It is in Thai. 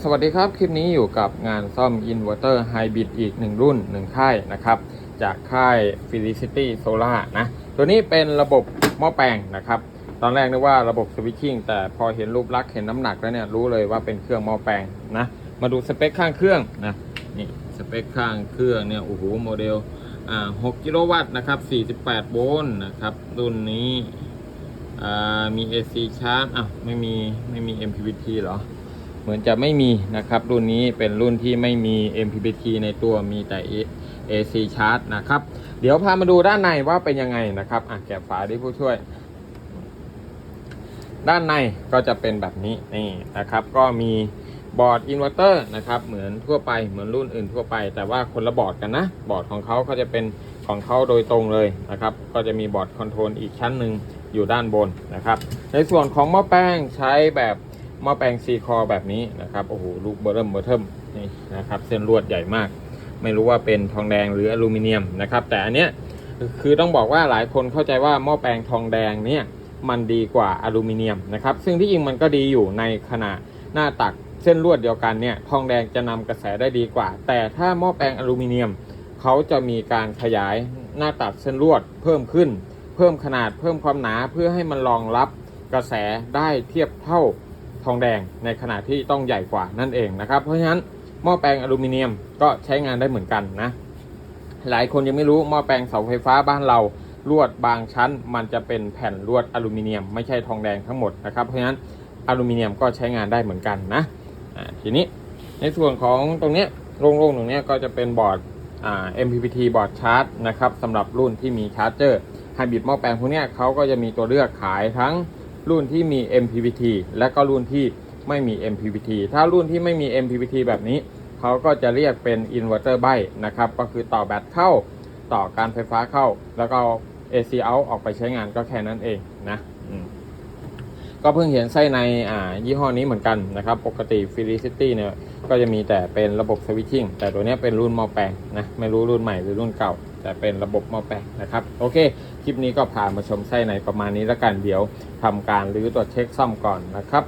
สวัสดีครับ คลิปนี้อยู่กับงานซ่อมอินเวอร์เตอร์ไฮบริดอีกหนึ่งรุ่นหนึ่งค่ายนะครับ จากค่าย Felicity Solar นะ ตัวนี้เป็นระบบหม้อแปลงนะครับ ตอนแรกนึกว่าระบบสวิตชิ่งแต่พอเห็นรูปลักษณ์เห็นน้ำหนักแล้วเนี่ย รู้เลยว่าเป็นเครื่องหม้อแปลงนะ มาดูสเปคข้างเครื่องนะ นี่สเปคข้างเครื่องเนี่ยโอ้โหโมเดลอ่า6กิโลวัตต์นะครับ 48 โวลต์นะครับ รุ่นนี้อ่ามี AC ชาร์จอะไม่มีไม่มี MPPT เหรอ เหมือนจะไม่มีนะครับ รุ่นนี้เป็นรุ่นที่ไม่มี MPPT ในตัวมีแต่ AC Charge นะครับ เดี๋ยวพามาดูด้านในว่าเป็นยังไงนะครับอะแกะฝาดิผู้ช่วย ด้านในก็จะเป็นแบบนี้นี่นะครับ ก็มีบอร์ดอินเวอร์เตอร์นะครับเหมือนทั่วไปเหมือนรุ่นอื่นทั่วไป แต่ว่าคนละบอร์ดกันนะ บอร์ดของเขาก็จะเป็นของเขาโดยตรงเลยนะครับ ก็จะมีบอร์ดคอนโทรลอีกชั้นหนึ่งอยู่ด้านบนนะครับ ในส่วนของหม้อแป้งใช้แบบ หม้อแปลงซีคอแบบนี้นะครับโอ้โหลูกเบอร์เริ่มเบอร์เทิมนี่นะครับ เส้นลวดใหญ่มาก ไม่รู้ว่าเป็นทองแดงหรืออลูมิเนียมนะครับ แต่อันเนี้ยคือต้องบอกว่าหลายคนเข้าใจว่าหม้อแปลงทองแดงเนี่ยมันดีกว่าอลูมิเนียมนะครับ ซึ่งที่จริงมันก็ดีอยู่ในขณะหน้าตักเส้นลวดเดียวกันเนี่ยทองแดงจะนำกระแสได้ดีกว่า แต่ถ้าหม้อแปลงอลูมิเนียมเขาจะมีการขยายหน้าตัดเส้นลวดเพิ่มขึ้น เพิ่มขนาดเพิ่มความหนาเพื่อให้มันรองรับกระแสได้เทียบเท่า ทองแดงในขณะที่ต้องใหญ่กว่านั่นเองนะครับ เพราะฉะนั้นหม้อแปลงอลูมิเนียมก็ใช้งานได้เหมือนกันนะ หลายคนยังไม่รู้หม้อแปลงเสาไฟฟ้าบ้านเราลวดบางชั้น มันจะเป็นแผ่นลวดอลูมิเนียม ไม่ใช่ทองแดงทั้งหมดนะครับ เพราะฉะนั้นอลูมิเนียมก็ใช้งานได้เหมือนกันนะทีนี้ในส่วนของตรงนี้โล่งๆตรงนี้ก็จะเป็นบอร์ด MPPT บอร์ดชาร์จนะครับสำหรับรุ่นที่มีชาร์จเจอร์ไฮบริดหม้อแปลงพวกนี้เขาก็จะมีตัวเลือกขายทั้ง รุ่นที่มี MPPT และก็รุ่นที่ไม่มี MPPT ถ้ารุ่นที่ไม่มี MPPT แบบนี้ เขาก็จะเรียกเป็นอินเวอร์เตอร์ไบนะครับ ก็คือต่อแบตเข้าต่อการไฟฟ้าเข้า แล้วก็ AC out ออกไปใช้งานก็แค่นั้นเองนะก็เพิ่งเห็นไส้ในอ่ายี่ห้อนี้เหมือนกันนะครับ ปกติ Felicity เนี่ยก็จะมีแต่เป็นระบบสวิตชิ่งแต่ตัวนี้เป็นรุ่นมอแปลงนะ ไม่รู้รุ่นใหม่หรือรุ่นเก่า แต่เป็นระบบหม้อแปลงนะครับโอเค คลิปนี้ก็พามาชมไส้ในประมาณนี้แล้วกันเดี๋ยวทำการรื้อตรวจเช็คซ่อมก่อนนะครับ